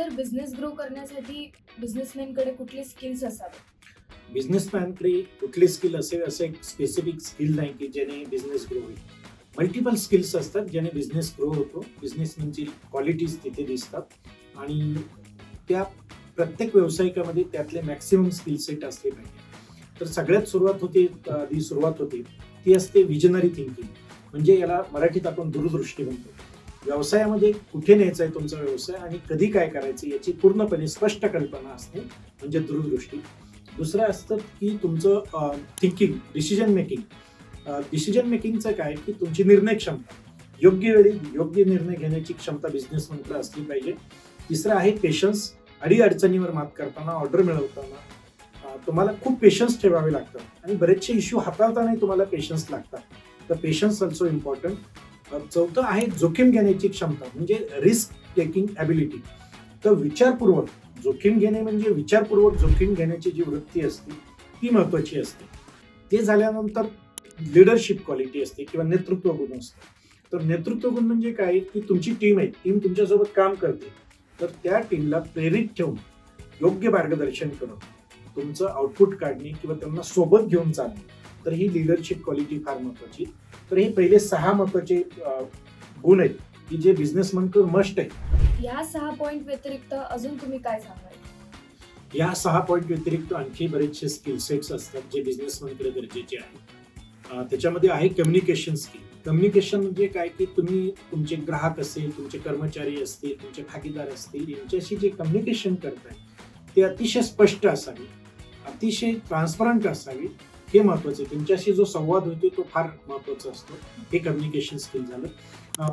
Sir business grow करण्यासाठी बिझनेसमॅनकडे कुठले skills असावे? बिझनेसमॅनकडे कुठले स्किल असेल असं एक स्पेसिफिक स्किल नाही की ज्याने बिझनेस ग्रो होईल. मल्टिपल स्किल्स असतात ज्याने बिझनेस ग्रो होतो. बिझनेसमॅनची क्वालिटीज तिथे दिसतात. आणि त्या प्रत्येक व्यावसायिकामध्ये त्यातले मॅक्सिमम स्किल सेट असले पाहिजे. तर सगळ्यात सुरुवात होते जी सुरुवात होते ती असते विजनरी थिंकिंग म्हणजे याला मराठीत आपण दूरदृष्टी म्हणतो. व्यवसायामध्ये कुठे न्यायचा आहे तुमचा व्यवसाय आणि कधी काय करायचं याची पूर्णपणे स्पष्ट कल्पना असते म्हणजे दूरदृष्टी. दुसरं असतं की तुमचं थिंकिंग डिसिजन मेकिंग डिसिजन मेकिंगचं काय की तुमची निर्णय क्षमता. योग्य वेळी योग्य निर्णय घेण्याची क्षमता बिझनेसमॅनकडे असली पाहिजे. तिसरं आहे पेशन्स अडी अडचणीवर मात करताना ऑर्डर मिळवताना तुम्हाला खूप पेशन्स ठेवावे लागतात आणि बरेचसे इश्यू हाताळतानाही तुम्हाला पेशन्स लागतात. तर पेशन्स ऑल्सो इम्पॉर्टंट चौथं आहे जोखीम घेण्याची क्षमता म्हणजे रिस्क टेकिंग ॲबिलिटी तर विचारपूर्वक जोखीम घेणे म्हणजे विचारपूर्वक जोखीम घेण्याची जी वृत्ती असते ती महत्वाची असते. ते झाल्यानंतर लिडरशिप क्वालिटी असते किंवा नेतृत्व गुण असते तर नेतृत्व गुण म्हणजे काय? की तुमची टीम आहे टीम तुमच्यासोबत काम करते. तर त्या टीमला प्रेरित ठेवून योग्य मार्गदर्शन करून तुमचं आउटपुट काढणे किंवा त्यांना सोबत घेऊन चालणे. तर ही लिडरशिप क्वालिटी फार महत्वाची. तर हे पहिले सहा महत्त्वाचे गुण आहेत की जे बिझनेसमॅनकडे मस्ट आहे या सहा पॉइंट व्यतिरिक्त अजून तुम्ही काय सांगाल? या सहा पॉईंट व्यतिरिक्त आणखी बरेचसे स्किल सेट्स असतात जे बिझनेसमॅनकडे गरजेचे आहेत. अं, त्याच्यामध्ये आहे कम्युनिकेशन स्किल कम्युनिकेशन म्हणजे काय की तुम्ही तुमचे ग्राहक असेल तुमचे कर्मचारी असतील तुमचे भागीदार असतील यांच्याशी जे कम्युनिकेशन करताय ते अतिशय स्पष्ट असावे अतिशय ट्रान्सपरंट असावे हे महत्त्वाचे तुमच्याशी जो संवाद होतो तो फार महत्त्वाचा असतो. हे कम्युनिकेशन स्किल झालं.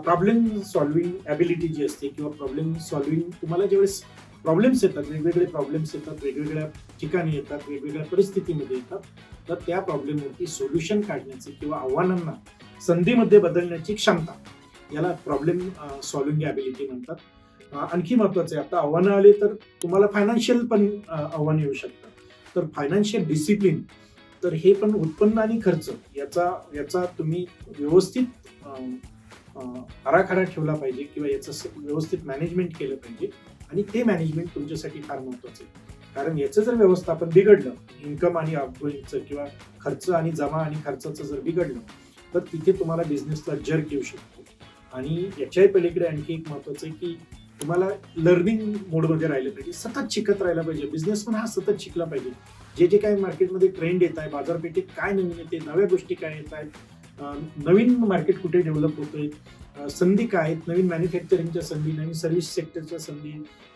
प्रॉब्लेम सॉल्विंग ॲबिलिटी जी असते किंवा प्रॉब्लेम सॉल्विंग तुम्हाला ज्यावेळेस प्रॉब्लेम्स येतात वेगवेगळे प्रॉब्लेम्स येतात वेगवेगळ्या ठिकाणी येतात वेगवेगळ्या परिस्थितीमध्ये येतात तर त्या प्रॉब्लेमवरती सोल्युशन काढण्याचे किंवा आव्हानांना संधीमध्ये बदलण्याची क्षमता याला प्रॉब्लेम सॉल्विंग ॲबिलिटी म्हणतात. आणखी महत्वाचं आहे आता आव्हानं आले तर तुम्हाला फायनान्शियल पण आव्हानं येऊ शकतात तर फायनान्शियल डिसिप्लिन तर हे पण उत्पन्न आणि खर्च याचा याचा तुम्ही व्यवस्थित आराखडा ठेवला पाहिजे किंवा याचं व्यवस्थित मॅनेजमेंट केलं पाहिजे. आणि ते मॅनेजमेंट तुमच्यासाठी फार महत्वाचं आहे. कारण याचं जर व्यवस्थापन बिघडलं इन्कम आणि आउटगोईंगचं किंवा खर्च आणि जमा आणि खर्चाचं जर बिघडलं तर तिथे तुम्हाला बिझनेसला जर्क येऊ शकतो. आणि याच्याही पलीकडे आणखी एक महत्वाचं आहे की तुम्हाला लर्निंग मोडमध्ये राहिलं पाहिजे. सतत शिकत राहिलं पाहिजे. बिझनेसमन हा सतत शिकला पाहिजे. जे जे काही मार्केटमध्ये ट्रेंड येत आहे बाजारपेठेत काय नवीन येते नव्या गोष्टी काय येत आहेत नवीन मार्केट कुठे डेव्हलप होतोय आहेत संधी काय आहेत नवीन मॅन्युफॅक्चरिंगच्या संधी नवीन सर्व्हिस सेक्टरच्या संधी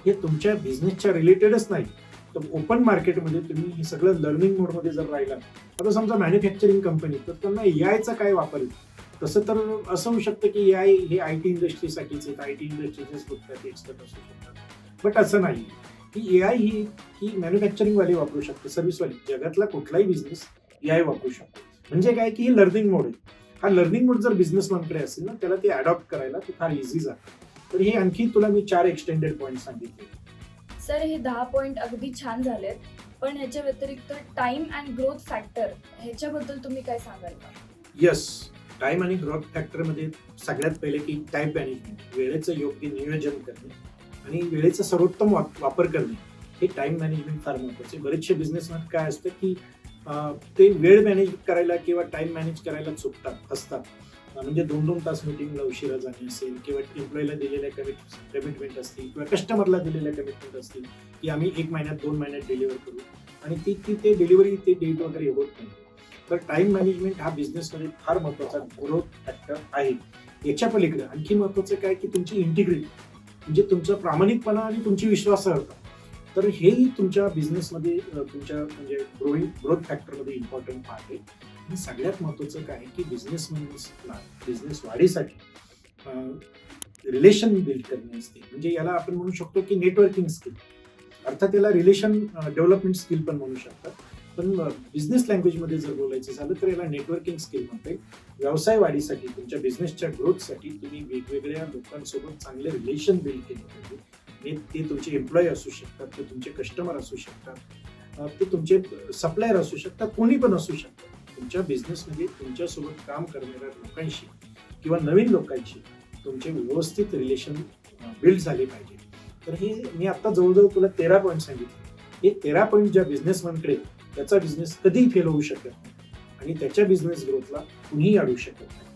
हे तुमच्या बिझनेसच्या रिलेटेडच नाही. तर ओपन मार्केटमध्ये तुम्ही हे सगळं लर्निंग मोडमध्ये जर राहिला आता समजा मॅन्युफॅक्चरिंग कंपनी तर त्यांना एआयचा काय वापर तसं तर असं होऊ शकतं की एआय हे आय टी इंडस्ट्रीसाठीच आहेत आय टी इंडस्ट्रीचेच फक्त एक्सपर्ट असू शकतात. बट असं नाही की एआय ही ही मॅन्युफॅक्चरिंगवाली वापरू शकते सर्व्हिसवाली जगातला कुठलाही बिझनेस एआय वापरू शकतो. म्हणजे काय की ही लर्निंग मोड आहे. हा लर्निंग मोड जर बिझनेसमॅनकडे असेल ना त्याला ते अडॉप्ट करायला ते फार इझी जातं. तर हे आणखी तुला मी चार एक्सटेंडेड पॉईंट सांगितले. सर हे दहा पॉइंट अगदी छान झालेत पण ह्याच्या व्यतिरिक्त टाइम अँड ग्रोथ फॅक्टर ह्याच्याबद्दल तुम्ही काय सांगाल का? यस टाइम आणि ग्रोथ फॅक्टरमध्ये सगळ्यात पहिले की टाइम मॅनेजमेंट वेळेचं योग्य नियोजन करणे. आणि वेळेचा सर्वोत्तम वापर करणे हे टाइम मॅनेजमेंट फार महत्त्वाचे बरेचसे बिझनेसमॅन काय असतं की ते वेळ मॅनेज करायला किंवा टाइम मॅनेज करायला चुकतात असतात. म्हणजे दोन दोन तास मिटिंगला उशिरा जाणे असेल किंवा एम्प्लॉईला दिलेल्या कमिट कमिटमेंट असतील किंवा कस्टमरला दिलेल्या कमिटमेंट असतील की आम्ही एक महिन्यात दोन महिन्यात डिलिव्हर करू. आणि ती ती ते डिलिव्हरी ते डेट वगैरे होत नाही. तर टाइम मॅनेजमेंट हा बिझनेसमध्ये फार महत्त्वाचा ग्रोथ फॅक्टर आहे. याच्या पलीकडे आणखी महत्वाचं काय की तुमची इंटिग्रिटी म्हणजे तुमचा प्रामाणिकपणा आणि तुमची विश्वासार्हता तर हेही तुमच्या बिझनेसमध्ये तुमच्या म्हणजे ग्रोईंग ग्रोथ फॅक्टरमध्ये इम्पॉर्टंट पार्ट आहे. आणि सगळ्यात महत्वाचं काय की बिझनेस बिझनेस वाढीसाठी रिलेशन बिल्ड करणे असते. म्हणजे याला आपण म्हणू शकतो की नेटवर्किंग स्किल अर्थात याला रिलेशन डेव्हलपमेंट स्किल पण म्हणू शकतात. पण बिझनेस लँग्वेजमध्ये जर बोलायचं झालं तर याला नेटवर्किंग स्किल म्हणते व्यवसाय वाढीसाठी तुमच्या बिझनेसच्या ग्रोथसाठी तुम्ही वेगवेगळ्या लोकांसोबत चांगले रिलेशन बिल्ड केले पाहिजे. ते ते तुमचे एम्प्लॉई असू शकतात ते तुमचे कस्टमर असू शकतात ते तुमचे सप्लायर असू शकतात कोणी पण असू शकतात. तुमच्या बिझनेसमध्ये तुमच्यासोबत काम करणाऱ्या लोकांशी किंवा नवीन लोकांशी तुमचे व्यवस्थित रिलेशन बिल्ड झाले पाहिजे. तर हे मी आत्ता जवळजवळ तुला तेरा पॉईंट सांगितले. हे तेरा पॉईंट ज्या बिझनेसमॅनकडे त्याचा बिझनेस कधीही फेल होऊ शकत आणि त्याच्या बिझनेस ग्रोथला कुणीही अडवू शकत नाही.